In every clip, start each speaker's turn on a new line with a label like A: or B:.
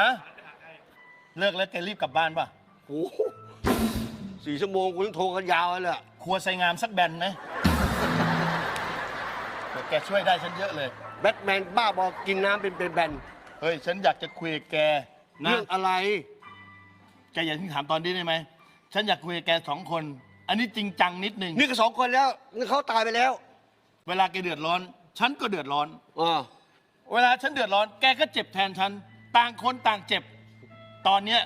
A: ฮะเลิกแล้วแกรีบกลับบ้านป่ะ
B: โอ้โหสี่ชั่วโมงกูต้องโทรกันยาวเลยอะ
A: ครัวไซงามสักแบนไหมเดี๋ยวแกช่วยได้ฉันเยอะเลย
B: แบทแมนบ้าบอกกินน้ำเป็นเป็นแบน
A: เฮ้ย ฉันอยากจะคุยกับแกนะ
B: เรื่องอะไร
A: แกอย่าเพิ่งถามตอนนี้ได้ไหมฉันอยากคุยกับแกสองคน อันนี้จริงจังนิดนึง
B: นี่ก็สองคนแล้วนี่เขาตายไปแล้ว
A: เวลาแกเดือดร้อน ฉันก็เดือดร้อน
B: อ่า
A: เวลาฉันเดือดร้อน แกก็เจ็บแทนฉัน ต่างคนต่างเจ็บ ตอนเนี้ย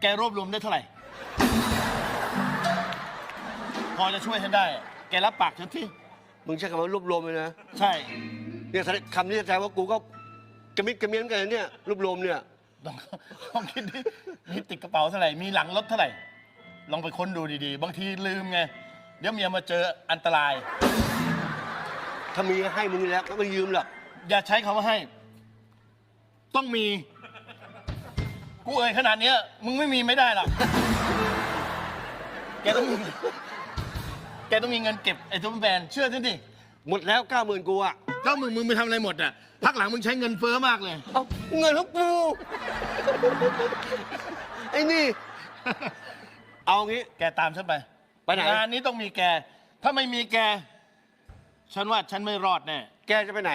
A: แกรวบรวมได้เท่าไหร่ พอจะช่วยฉันได้แกรับปากฉันที่
B: มึงใช้คำว่ารวบรวมเลยนะ
A: ใช่
B: เนี่ยคำนี้แสดงว่ากูก็กระมิดกระเมียนกันนะเนี่ยรวบรวมเนี่ย
A: ต้องต้องคิดดิมีติดกระเป๋าเท่าไหร่ มีหลังรถเท่าไหร่ ลองไปค้นดูดีๆ บางทีลืมไง เดี๋ยวเมียมาเจออันตราย
B: ถ้ามีให้มึงแล้วก็ไม่ยืมหรอก
A: อย่าใช้คำว่าให้ ต้องมี กูเอ่ยขนาดเนี้ย มึงไม่มีไม่ได้หรอก แกต้องมีแกต้องมีเงินเก็บไอ้ซุปเปอร์แมนเชื่อฉันดิ
B: หมดแล้วเก้าหมื่นกูอะ
A: เจ้ามึงมึงไปทำอะไรหมดอะ พักหลังมึงใช้เงินเฟ้อมากเลย
B: เอาเงินของกูไอ้นี่ เอางี้
A: แกตามฉันไป
B: ไปไหน
A: งานนี้ต้องมีแก ถ้าไม่มีแก ฉันว่าฉันไม่รอดแน่
B: แกจะไปไหน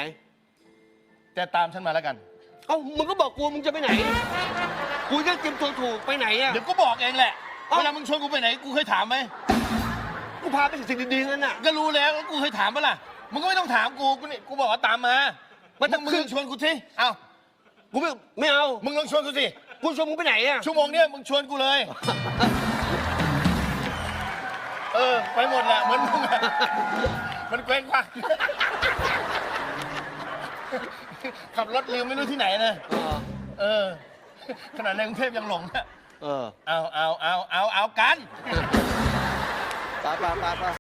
A: แกตามฉันมาแล้วกัน
B: เอ้ามึงก็บอกกูมึงจะไปไหน กูจะเตรียมตัวถูกไปไหนอะ
A: เดี๋ยวก็บอกเองแหละ
B: เอ้า
A: เวลามึงชวนกูไปไหนกูเคยถามไหม
B: กูพาไปสิ่งดีๆนั่นน่ะ
A: ก็รู้แล้วแล้วกูเคยถามปะล่ะ มึงก็ไม่ต้องถามกูกูนี่กูบอกว่าตามมา
B: มันจะ
A: มึง
B: ขึ้
A: ล
B: น
A: องชวนกูสิเอ้า
B: กูไม่ไม่เอา
A: มึงลองชวนกูสิ
B: กูชวนมึงไปไหนอะ
A: ชั่วโมงเนี้ยมึงชวนกูเลย เออ ไปหมดแหละเหมือนมึงอะมันเกว้งควัก ขับรถลืมไม่รู้ที่ไหนนะ
B: เออ
A: เออ ขนาดในกรุงเทพยังหลงอะ
B: เออ
A: เอาเอาเอาเอาเอากัน
B: ไปไปไปไป